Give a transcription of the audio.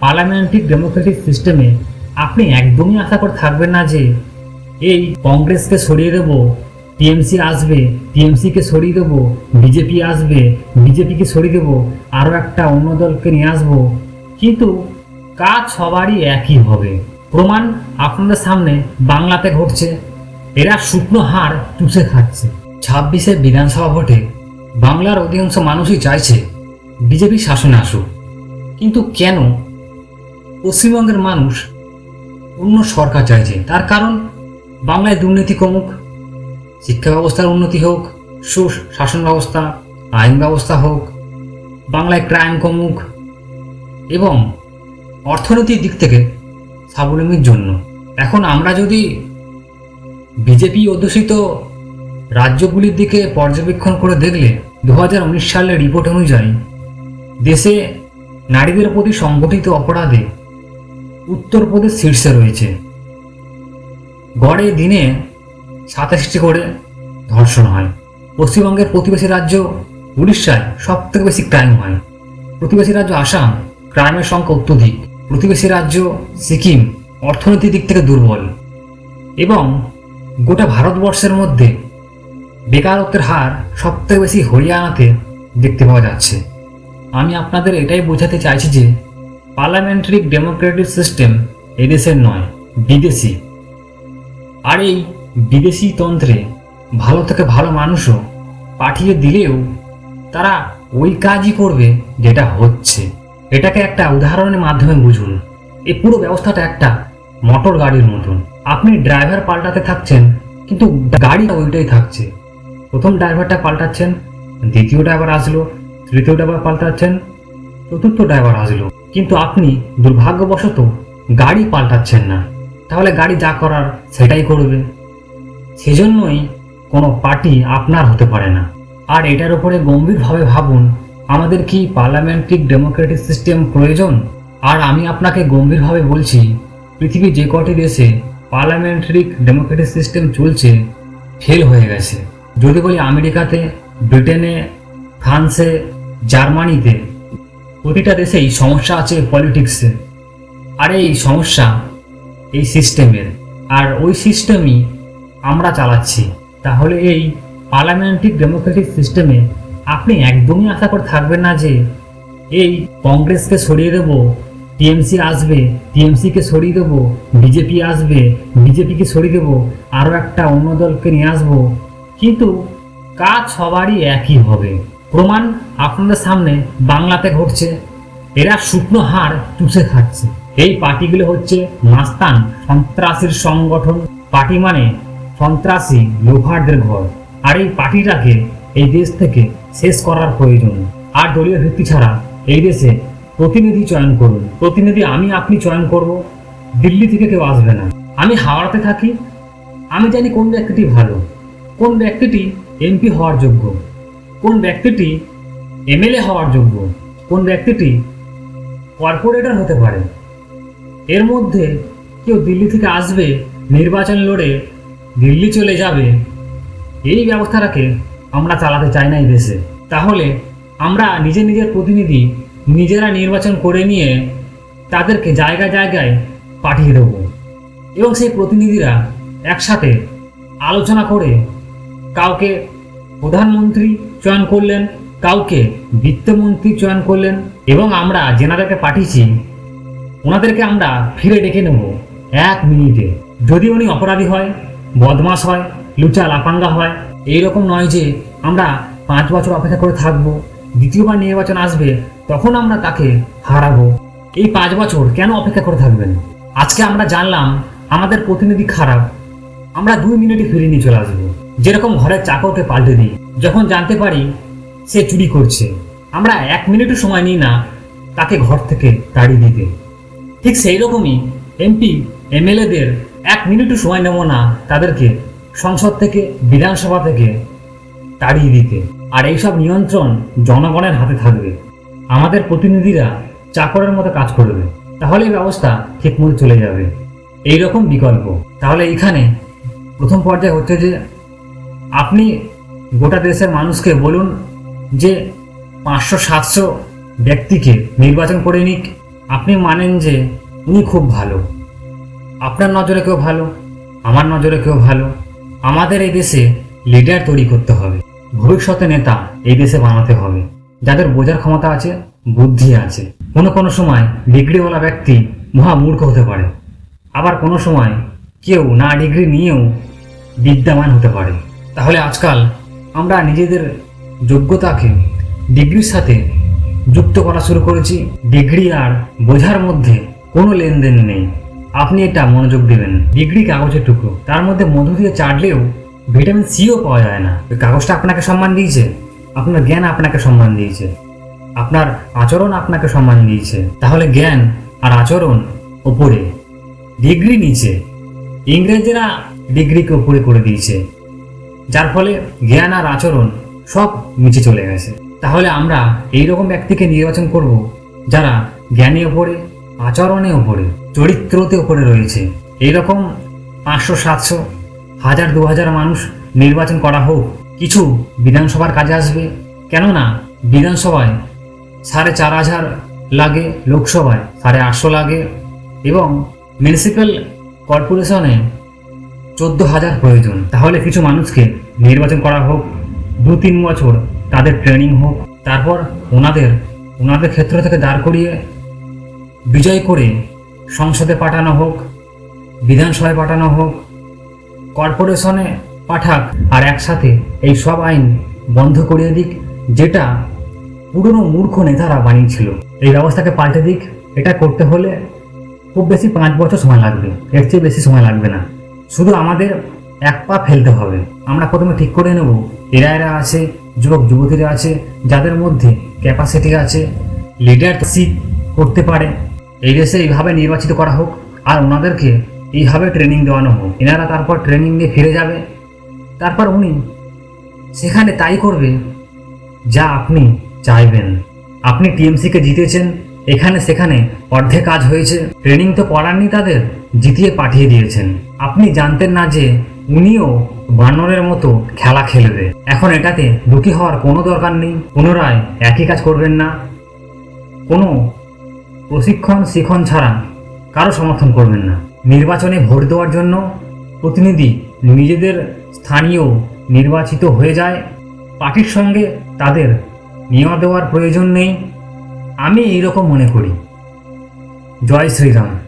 Parliamentary Democratic সিস্টেমে আপনি একদমই আশা করে থাকবেন না যে এই কংগ্রেসকে সরিয়ে দেবো, টিএমসি আসবে, টিএমসিকে সরিয়ে দেবো, বিজেপি আসবে, বিজেপিকে সরিয়ে দেবো, আরও একটা অন্য দলকে নিয়ে আসব। কিন্তু কাজ সবারই একই হবে। প্রমাণ আপনাদের সামনে বাংলাতে ঘটছে। এরা শুকনো হার চুষে খাচ্ছে। ছাব্বিশে বিধানসভা ভোটে বাংলার অধিকাংশ মানুষই চাইছে বিজেপি শাসনে আসুক। কিন্তু কেন পশ্চিমবঙ্গের মানুষ অন্য সরকার চাইছে তার কারণ বাংলায় দুর্নীতি কমুক, শিক্ষা ব্যবস্থার উন্নতি হোক সুশাসন ব্যবস্থা, আইন ব্যবস্থা হোক, বাংলায় ক্রাইম কমুক এবং অর্থনৈতিক দিক থেকে স্বাবলম্বীর জন্য। এখন আমরা যদি বিজেপি অধ্যুষিত রাজ্যগুলির দিকে পর্যবেক্ষণ করে দেখলে দু হাজার উনিশ সালের রিপোর্ট অনুযায়ী দেশে নারীদের প্রতি সংগঠিত অপরাধে উত্তরপ্রদেশ শীর্ষে রয়েছে। গড়ে দিনে সাতাশটি করে ধর্ষণ হয়। পশ্চিমবঙ্গের প্রতিবেশী রাজ্য উড়িষ্যায় সব থেকে বেশি ক্রাইম হয়। প্রতিবেশী রাজ্য আসাম ক্রাইমের সংখ্যা অত্যধিক। প্রতিবেশী রাজ্য সিকিম অর্থনৈতিক দিক থেকে দুর্বল। এবং গোটা ভারতবর্ষের মধ্যে বেকারত্বের হার সব থেকে বেশি হরিয়ানাতে দেখতে পাওয়া যাচ্ছে। আমি আপনাদের এটাই বোঝাতে চাইছি যে পার্লামেন্টারি ডেমোক্রেটিক সিস্টেম এদেশের নয়, বিদেশি। আর এই বিদেশি তন্ত্রে ভালো থেকে ভালো মানুষও পাঠিয়ে দিলেও তারা ওই কাজই করবে যেটা হচ্ছে। এটাকে একটা উদাহরণের মাধ্যমে বুঝুন। এই পুরো ব্যবস্থাটা একটা মোটর গাড়ির মতন। আপনি ড্রাইভার পাল্টাতে থাকছেন, কিন্তু গাড়ি ওইটাই থাকছে। প্রথম ড্রাইভারটা পাল্টাচ্ছেন, দ্বিতীয় ড্রাইভার আসলো, তৃতীয় ড্রাইভার পাল্টাচ্ছেন চতুর্থ ড্রাইভার আসলো। কিন্তু আপনি দুর্ভাগ্যবশত গাড়ি পাল্টাচ্ছেন না। তাহলে গাড়ি যা করার সেটাই করবে সেজন্যই কোনো পার্টি আপনার হতে পারে না। আর এটার উপরে গম্ভীরভাবে ভাবুন, আমাদের কি পার্লামেন্টারি ডেমোক্রেটিক সিস্টেম প্রয়োজন? আর আমি আপনাকে গম্ভীরভাবে বলছি, পৃথিবীর যে কটি দেশে পার্লামেন্টারি ডেমোক্রেটিক সিস্টেম চলছে, ফেল হয়ে গেছে। যদি বলি আমেরিকাতে, ব্রিটেনে, ফ্রান্সে, জার্মানিতে প্রতিটা দেশেই সমস্যা আছে পলিটিক্সে আর এই সমস্যা এই সিস্টেমের আর ওই সিস্টেমই আমরা চালাচ্ছি। তাহলে এই পার্লামেন্টারি ডেমোক্রেটিক সিস্টেমে আপনি একদমই আশা করে থাকবেন না যে এই কংগ্রেসকে সরিয়ে দেবো টিএমসি আসবে টিএমসিকে সরিয়ে দেবো বিজেপি আসবে বিজেপিকে সরিয়ে দেবো, আরও একটা অন্য দলকে নিয়ে আসব। কিন্তু কাজ সবারই একই হবে। প্রমাণ আপনাদের সামনে বাংলাতে ঘটছে। এরা শুকনো হার চুষে খাচ্ছে। এই পার্টিগুলো হচ্ছে মাস্তান সন্ত্রাসীর সংগঠন। পার্টি মানে সন্ত্রাসী লোহারদের ঘর। আর এই পার্টিটাকে এই দেশ থেকে শেষ করার প্রয়োজন। আর দলীয় ভিত্তি ছাড়া এই দেশে প্রতিনিধি চয়ন করুন। প্রতিনিধি আমি, আপনি চয়ন করব। দিল্লি থেকে কেউ আসবে না। আমি হাওড়াতে থাকি। আমি জানি কোন ব্যক্তিটি ভালো। কোন ব্যক্তিটি এমপি হওয়ার যোগ্য। কোন ব্যক্তিটি এমএলএ হওয়ার যোগ্য? কোন ব্যক্তিটি কর্পোরেটর হতে পারে? এর মধ্যে কেউ দিল্লি থেকে আসবে, নির্বাচন লড়ে দিল্লি চলে যাবে, এই ব্যবস্থাটাকে আমরা চালাতে চাই না এই দেশে। তাহলে আমরা নিজের নিজের প্রতিনিধি নিজেরা নির্বাচন করে নিয়ে তাদেরকে জায়গায় জায়গায় পাঠিয়ে দেবো। এবং সেই প্রতিনিধিরা একসাথে আলোচনা করে কাউকে প্রধানমন্ত্রী চয়ন করলেন, কাউকে বিত্তমন্ত্রী চয়ন করলেন, এবং আমরা যেনাদেরকে পাঠিয়েছি, ওনাদেরকে আমরা ফিরে ডেকে নেব এক মিনিটে। যদি উনি অপরাধী হয় বদমাস হয়, লুচা লাপাঙ্গা হয় এই রকম নয় যে আমরা পাঁচ বছর অপেক্ষা করে থাকব, দ্বিতীয়বার নির্বাচন আসবে, তখন আমরা তাকে হারাবো। এই পাঁচ বছর কেন অপেক্ষা করে থাকবেন? আজকে আমরা জানলাম, আমাদের প্রতিনিধি খারাপ। আমরা দুই মিনিটে ফিরে নিয়ে চলে আসব। যেরকম ঘরের চাকরকে পাল্টে দিই, যখন জানতে পারি সে চুরি করছে। আমরা এক মিনিটও সময় নিই না তাকে ঘর থেকে তাড়িয়ে দিতে। ঠিক সেই রকমই এমপি এমএলএদের এক মিনিটও সময় নেব না তাদেরকে সংসদ থেকে, বিধানসভা থেকে তাড়িয়ে দিতে। আর এইসব নিয়ন্ত্রণ জনগণের হাতে থাকবে। আমাদের প্রতিনিধিরা চাকরের মতো কাজ করবে। তাহলে এই ব্যবস্থা ঠিকমতো চলে যাবে। এই রকম বিকল্প। তাহলে এখানে প্রথম পর্যায়ে হচ্ছে যে আপনি গোটা দেশের মানুষকে বলুন যে পাঁচশো, সাতশো ব্যক্তিকে নির্বাচন করে নিক। আপনি মানেন যে উনি খুব ভালো। আপনার নজরে কেউ ভালো, আমার নজরে কেউ ভালো। আমাদের এই দেশে লিডার তৈরি করতে হবে। ভবিষ্যতে নেতা এই দেশে বানাতে হবে। যাদের বোঝার ক্ষমতা আছে, বুদ্ধি আছে। কোনো কোনো সময় ডিগ্রিওয়ালা ব্যক্তি মহা মূর্খ হতে পারে। আবার কোনো সময় কেউ না ডিগ্রি নিয়েও বিদ্যমান হতে পারে। তাহলে আজকাল আমরা নিজেদের যোগ্যতাকে ডিগ্রির সাথে যুক্ত করা শুরু করেছি। ডিগ্রি আর বোঝার মধ্যে কোনো লেনদেন নেই। আপনি এটা মনোযোগ দেবেন। ডিগ্রি কাগজের টুকরো। তার মধ্যে মধু দিয়ে চাটলেও ভিটামিন সিও পাওয়া যায় না। ওই কাগজটা আপনাকে সম্মান দিয়েছে। আপনার জ্ঞান আপনাকে সম্মান দিয়েছে। আপনার আচরণ আপনাকে সম্মান দিয়েছে। তাহলে জ্ঞান আর আচরণ ওপরে। ডিগ্রি নিচে। ইংরেজরা ডিগ্রিকে উপরে করে দিয়েছে। যার ফলে জ্ঞান আর আচরণ সব নিচে চলে গেছে। তাহলে আমরা এই রকম ব্যক্তিকে নির্বাচন করব যারা জ্ঞানে ওপরে আচরণে ওপরে চরিত্রতে ওপরে রয়েছে। এইরকম পাঁচশো, সাতশো, হাজার দু হাজার মানুষ নির্বাচন করা হোক, কিছু বিধানসভার কাজে আসবে। কেননা বিধানসভায় সাড়ে চার হাজার লাগে, লোকসভায় সাড়ে আটশো লাগে এবং মিউনিসিপ্যাল কর্পোরেশনে চোদ্দ হাজার প্রয়োজন। তাহলে কিছু মানুষকে নির্বাচন করা হোক দু তিন বছর তাদের ট্রেনিং হোক, তারপর ওনাদের ওনাদের ক্ষেত্র থেকে দাঁড় করিয়ে বিজয় করে সংসদে পাঠানো হোক, বিধানসভায় পাঠানো হোক, কর্পোরেশনে পাঠাক আর একসাথে এই সব আইন বন্ধ করিয়ে দিক, যেটা পুরনো মূর্খ নেতারা বানিয়েছিল। এই ব্যবস্থাকে পাল্টে দিক, এটা করতে হলে খুব বেশি পাঁচ বছর সময় লাগবে। এর চেয়ে বেশি সময় লাগবে না। শুধু আমাদের এক পা ফেলতে হবে। আমরা প্রথমে ঠিক করে নেব। এরা এরা আছে, যুবক যুবতীরা আছে, যাদের মধ্যে ক্যাপাসিটি আছে লিডারশিপ করতে পারে। এই দেশে এইভাবে নির্বাচিত করা হোক আর ওনাদেরকে এইভাবে ট্রেনিং দেওয়ানো হোক। এনারা তারপর ট্রেনিং দিয়ে ফিরে যাবে। তারপর উনি সেখানে তাই করবে যা আপনি চাইবেন। আপনি টিএমসিকে জিতেছেন এখানে সেখানে অর্ধেক কাজ হয়েছে। ট্রেনিং তো করাননি তাদের, জিতিয়ে পাঠিয়ে দিয়েছেন। আপনি জানতেন না যে উনিও বানরের মতো খেলা খেলবে। এখন এটাতে দুঃখী হওয়ার কোনো দরকার নেই। পুনরায় একই কাজ করবেন না। কোনো প্রশিক্ষণ শিখন ছাড়া কারও সমর্থন করবেন না। নির্বাচনে ভোট দেওয়ার জন্য প্রতিনিধি নিজেদের স্থানীয় নির্বাচিত হয়ে যায়। পার্টির সঙ্গে তাদের নেওয়া দেওয়ার প্রয়োজন নেই। আমি এইরকম মনে করি। জয় শ্রীরাম।